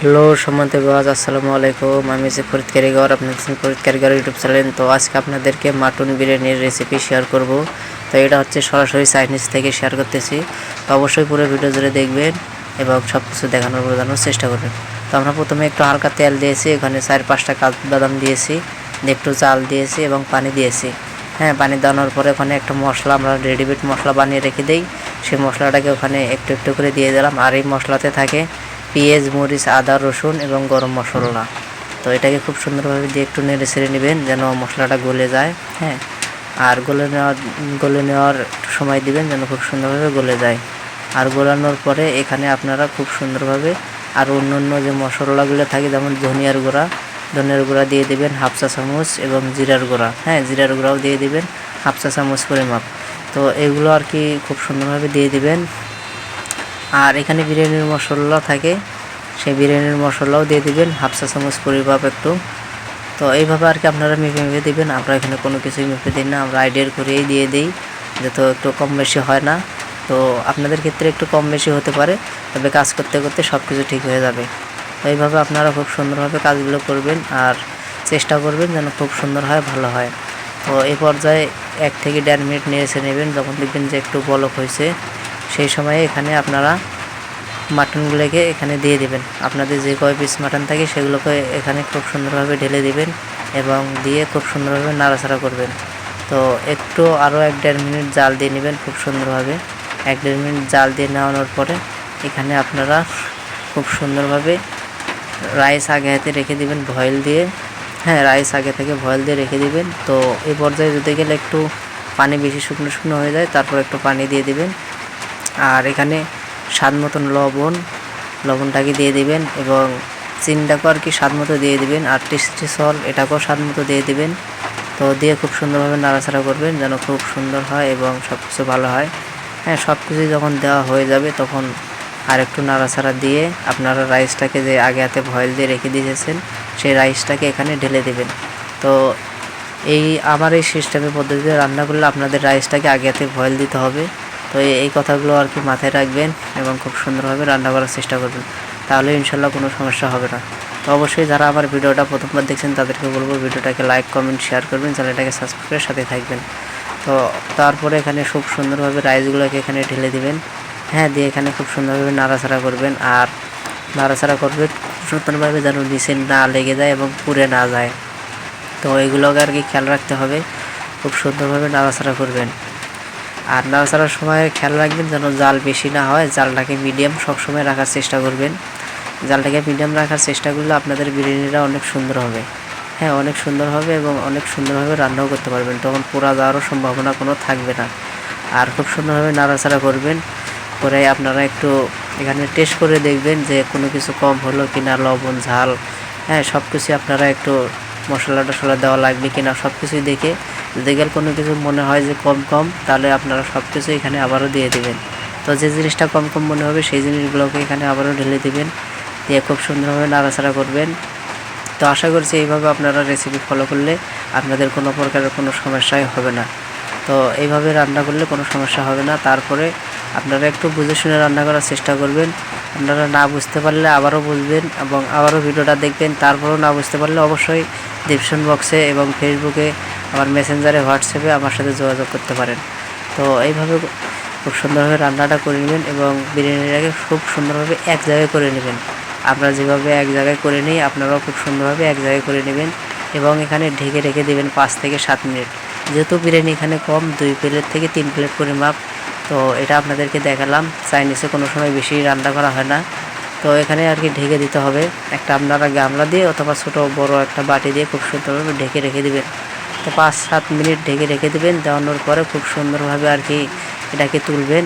Hello, সম্মানিত বিভাগ আসসালামু আলাইকুম। আমি যে ফরিদ কারিগর সঙ্গে ফরিদ কারিগর ইউটিউব চ্যানেল। তো আজকে আপনাদেরকে মাটন বিরিয়ানির রেসিপি শেয়ার করব। তো এটা হচ্ছে সরাসরি চাইনিজ থেকে শেয়ার করতেছি। তো অবশ্যই পুরো ভিডিও জুড়ে দেখবেন এবং সব কিছু দেখানোর বোঝানোর চেষ্টা করবেন। তো আমরা প্রথমে একটু হালকা তেল দিয়েছি, এখানে চার পাঁচটা কাজু বাদাম দিয়েছি, একটু চাল দিয়েছি এবং পানি দিয়েছি। হ্যাঁ পানি দেওয়ানোর পরে ওখানে একটা মশলা, আমরা রেডিমেড মশলা বানিয়ে রেখে দিই। সেই মশলাটাকে ওখানে একটু একটু করে দিয়ে দিলাম। আর এই মশলাতে থাকে পেঁয়াজ, মরিচ, আদা, রসুন এবং গরম মশলা। তো এটাকে খুব সুন্দরভাবে দিয়ে একটু নেড়ে ছেড়ে নেবেন যেন মশলাটা গলে যায় হ্যাঁ? আর গলে নেওয়ার গলে নেওয়ার সময় দিবেন যেন খুব সুন্দরভাবে গলে যায়। আর গোলানোর পরে এখানে আপনারা খুব সুন্দরভাবে আর অন্য অন্য যে মশলাগুলো থাকে, যেমন ধনিয়ার গুঁড়া ধনিয়ার গুঁড়া দিয়ে দেবেন হাফ চা চামচ এবং জিরার গুঁড়া হ্যাঁ? জিরার গুঁড়াও দিয়ে দেবেন হাফ চা চামচ পরিমাপ। তো এগুলো আর কি খুব সুন্দরভাবে দিয়ে দিবেন। এখানে বিরিয়ানির মশলা থাকে, সেই বিরিয়ানির মশলাও দিয়ে দিবেন, হাফ চা চামচ পরিমাপ একটু। তো এইভাবে আর কি আপনারা মেপে মেপে দিবেন, আমরা এখানে কোনো কিছুই মেপে দিই না, আমরা আইডিয়ার করেই দিয়ে দিই, যাতে একটু কম বেশি হয় না। তো আপনাদের ক্ষেত্রে একটু কম বেশি হতে পারে, তবে কাজ করতে করতে সব কিছু ঠিক হয়ে যাবে। তো এইভাবে আপনারা খুব সুন্দরভাবে কাজগুলো করবেন আর চেষ্টা করবেন যেন খুব সুন্দর হয়, ভালো হয়। তো এই পর্যায়ে এক থেকে দেড় মিনিট নেড়েছে নেবেন, যখন দেখবেন যে একটু বলক হয়েছে, সেই সময়ে এখানে আপনারা মাটনগুলোকে এখানে দিয়ে দিবেন। আপনাদের যে কয় পিস মাটন থাকে সেগুলোকে এখানে খুব সুন্দরভাবে ঢেলে দিবেন এবং দিয়ে খুব সুন্দরভাবে নাড়াচাড়া করবেন। তো একটু আরও এক দেড় মিনিট জাল দিয়ে নেবেন খুব সুন্দরভাবে। এক দেড় মিনিট জাল দিয়ে নেওয়ানোর পরে এখানে আপনারা খুব সুন্দরভাবে রাইস আগে হাতে রেখে দিবেন, ভয়েল দিয়ে। হ্যাঁ রাইস আগে থেকে ভয়েল দিয়ে রেখে দিবেন। তো এই পর্যায়ে যদি গেলে একটু পানি বেশি শুকনো শুকনো হয়ে যায়, তারপর একটু পানি দিয়ে দিবেন। আর এখানে স্বাদ মতন লবণ, লবণটাকে দিয়ে দিবেন এবং চিনিটাকেও আর কি স্বাদ মতো দিয়ে দিবেন আর টেস্টি সল এটাকেও স্বাদ মতো দিয়ে দিবেন। তো দিয়ে খুব সুন্দরভাবে নাড়াচাড়া করবেন যেন খুব সুন্দর হয় এবং সব কিছু ভালো হয়। হ্যাঁ সব কিছুই যখন দেওয়া হয়ে যাবে তখন আর একটু নাড়াচাড়া দিয়ে আপনারা রাইসটাকে যে আগে হাতে ভয়েল দিয়ে রেখে দিয়েছেন, সেই রাইসটাকে এখানে ঢেলে দেবেন। তো এই আমার এই সিস্টেমের পদ্ধতিতে রান্না করলে আপনাদের রাইসটাকে আগে হাতে ভয়েল দিতে হবে। তো এই- কথাগুলো আর কি মাথায় রাখবেন এবং খুব সুন্দরভাবে রান্না করার চেষ্টা করবেন। তাহলে ইনশাল্লাহ কোনো সমস্যা হবে না। তো অবশ্যই যারা আমার ভিডিওটা প্রথমবার দেখছেন, তাদেরকে বলব ভিডিওটাকে লাইক কমেন্ট শেয়ার করবেন, চ্যানেলটাকে সাবস্ক্রাইব করে সাথে থাকবেন। তো তারপরে এখানে খুব সুন্দরভাবে রাইসগুলোকে এখানে ঢেলে দিবেন। হ্যাঁ দিয়ে এখানে খুব সুন্দরভাবে নাড়াচাড়া করবেন আর নাড়াচাড়া করবেন সুন্দরভাবে যেন নিচে না লেগে যায় এবং পুড়ে না যায়। তো এগুলোকে আর কি খেয়াল রাখতে হবে। খুব সুন্দরভাবে নাড়াচাড়া করবেন। আর নাড়াচাড়ার সময় খেয়াল রাখবেন যেন জাল বেশি না হয়, জালটাকে মিডিয়াম সবসময় রাখার চেষ্টা করবেন। জালটাকে মিডিয়াম রাখার চেষ্টা করলে আপনাদের বিরিয়ানিটা অনেক সুন্দর হবে। হ্যাঁ অনেক সুন্দর হবে এবং অনেক সুন্দরভাবে রান্নাও করতে পারবেন। তখন পোড়া যাওয়ারও সম্ভাবনা কোনো থাকবে না। আর খুব সুন্দরভাবে নাড়াচাড়া করবেন। করে আপনারা একটু এখানে টেস্ট করে দেখবেন যে কোনো কিছু কম হলো কি না লবণ, ঝাল হ্যাঁ সব কিছুই আপনারা একটু মশলা টশলা দেওয়া লাগবে কি না সব কিছুই দেখে যদি গেলে কোনো কিছু মনে হয় যে কম কম, তাহলে আপনারা সব কিছু এখানে আবারও দিয়ে দিবেন। তো যে জিনিসটা কম কম মনে হবে, সেই জিনিসগুলোকে এখানে আবারও ঢেলে দিবেন। দিয়ে খুব সুন্দরভাবে নাড়াচাড়া করবেন। তো আশা করছি এইভাবে আপনারা রেসিপি ফলো করলে আপনাদের কোনো প্রকারের কোনো সমস্যাই হবে না। তো এইভাবে রান্না করলে কোনো সমস্যা হবে না। তারপরে আপনারা একটু বুঝে শুনে রান্না করার চেষ্টা করবেন। আপনারা না বুঝতে পারলে আবারও বুঝবেন এবং আবারও ভিডিওটা দেখবেন। তারপরেও না বুঝতে পারলে অবশ্যই ডিসক্রিপশন বক্সে এবং ফেসবুকে আমার মেসেঞ্জারে হোয়াটসঅ্যাপে আমার সাথে যোগাযোগ করতে পারেন। তো এইভাবে খুব সুন্দরভাবে রান্নাটা করে নেবেন এবং বিরিয়ানিটাকে খুব সুন্দরভাবে এক জায়গায় করে নেবেন। আমরা যেভাবে এক জায়গায় করে নিই, আপনারাও খুব সুন্দরভাবে এক জায়গায় করে নেবেন এবং এখানে ঢেকে রেখে দেবেন পাঁচ থেকে সাত মিনিট। যেহেতু বিরিয়ানি এখানে কম, দুই প্লেট থেকে তিন প্লেট পরিমাপ, তো এটা আপনাদেরকে দেখালাম। চাইনিজে কোনো সময় বেশি রান্না করা হয় না। তো এখানে আর কি ঢেকে দিতে হবে। একটা আপনারা গামলা দিয়ে অথবা ছোটো বড় একটা বাটি দিয়ে খুব সুন্দরভাবে ঢেকে রেখে দিবেন। পাঁচ সাত মিনিট ঢেকে রেখে দিবেন, দেওয়ানোর পরে খুব সুন্দরভাবে আর কি এটাকে তুলবেন।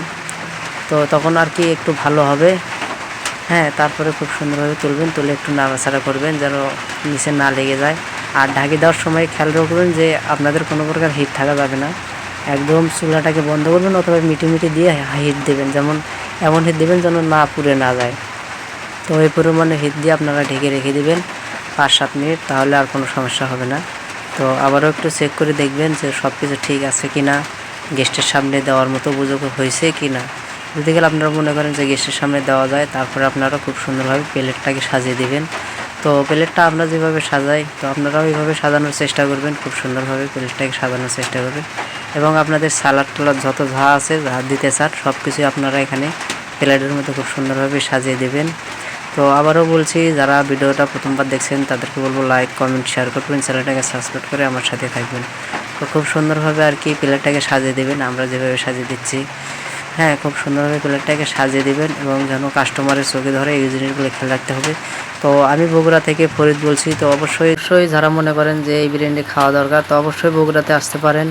তো তখন আর কি একটু ভালো হবে। হ্যাঁ তারপরে খুব সুন্দরভাবে তুলবেন, তুলে একটু নাড়াচাড়া করবেন যেন নিচে না লেগে যায়। আর ঢাকি দেওয়ার সময় খেয়াল রাখবেন যে আপনাদের কোনো প্রকার হিট থাকা যাবে না। একদম চুলাটাকে বন্ধ করবেন অথবা মিটি মিটি দিয়ে হিট দেবেন, যেমন এমন হিট দেবেন যেন না পুড়ে না যায়। তো এই পরিমাণে হিট দিয়ে আপনারা ঢেকে রেখে দিবেন পাঁচ সাত মিনিট, তাহলে আর কোনো সমস্যা হবে না। তো আবারও একটু চেক করে দেখবেন যে সব কিছু ঠিক আছে কি না গেস্টের সামনে দেওয়ার মতো উপযোগ হয়েছে কি না যদি গেলে আপনারা মনে করেন যে গেস্টের সামনে দেওয়া যায়, তারপরে আপনারা খুব সুন্দরভাবে প্লেটটাকে সাজিয়ে দেবেন। তো প্লেটটা আমরা যেভাবে সাজাই, তো আপনারাও এইভাবে সাজানোর চেষ্টা করবেন, খুব সুন্দরভাবে প্লেটটাকে সাজানোর চেষ্টা করবেন। এবং আপনাদের সালাড টালাদ যত যা আছে, যা দিতে চান সব কিছুই আপনারা এখানে প্লেটের মধ্যে খুব সুন্দরভাবে সাজিয়ে দেবেন। তো আবারও বলছি, যারা ভিডিওটা প্রথমবার দেখছেন, তাদেরকে বলব লাইক কমেন্ট শেয়ার করবেন, চ্যানেলটাকে সাবস্ক্রাইব করে আমার সাথে থাকবেন। তো খুব সুন্দরভাবে আর কি প্লেটটাকে সাজিয়ে দেবেন, আমরা যেভাবে সাজিয়ে দিচ্ছি। হ্যাঁ খুব সুন্দরভাবে প্লেটটাকে সাজিয়ে দিবেন এবং যেন কাস্টমারের চোখে ধরে এই জিনিসগুলো খেয়াল রাখতে হবে। তো আমি বগুড়া থেকে ফরিদ বলছি, তো অবশ্যই যারা মনে করেন যে এই বিরিয়ানি খাওয়া দরকার, তো অবশ্যই বগুড়াতে আসতে পারেন।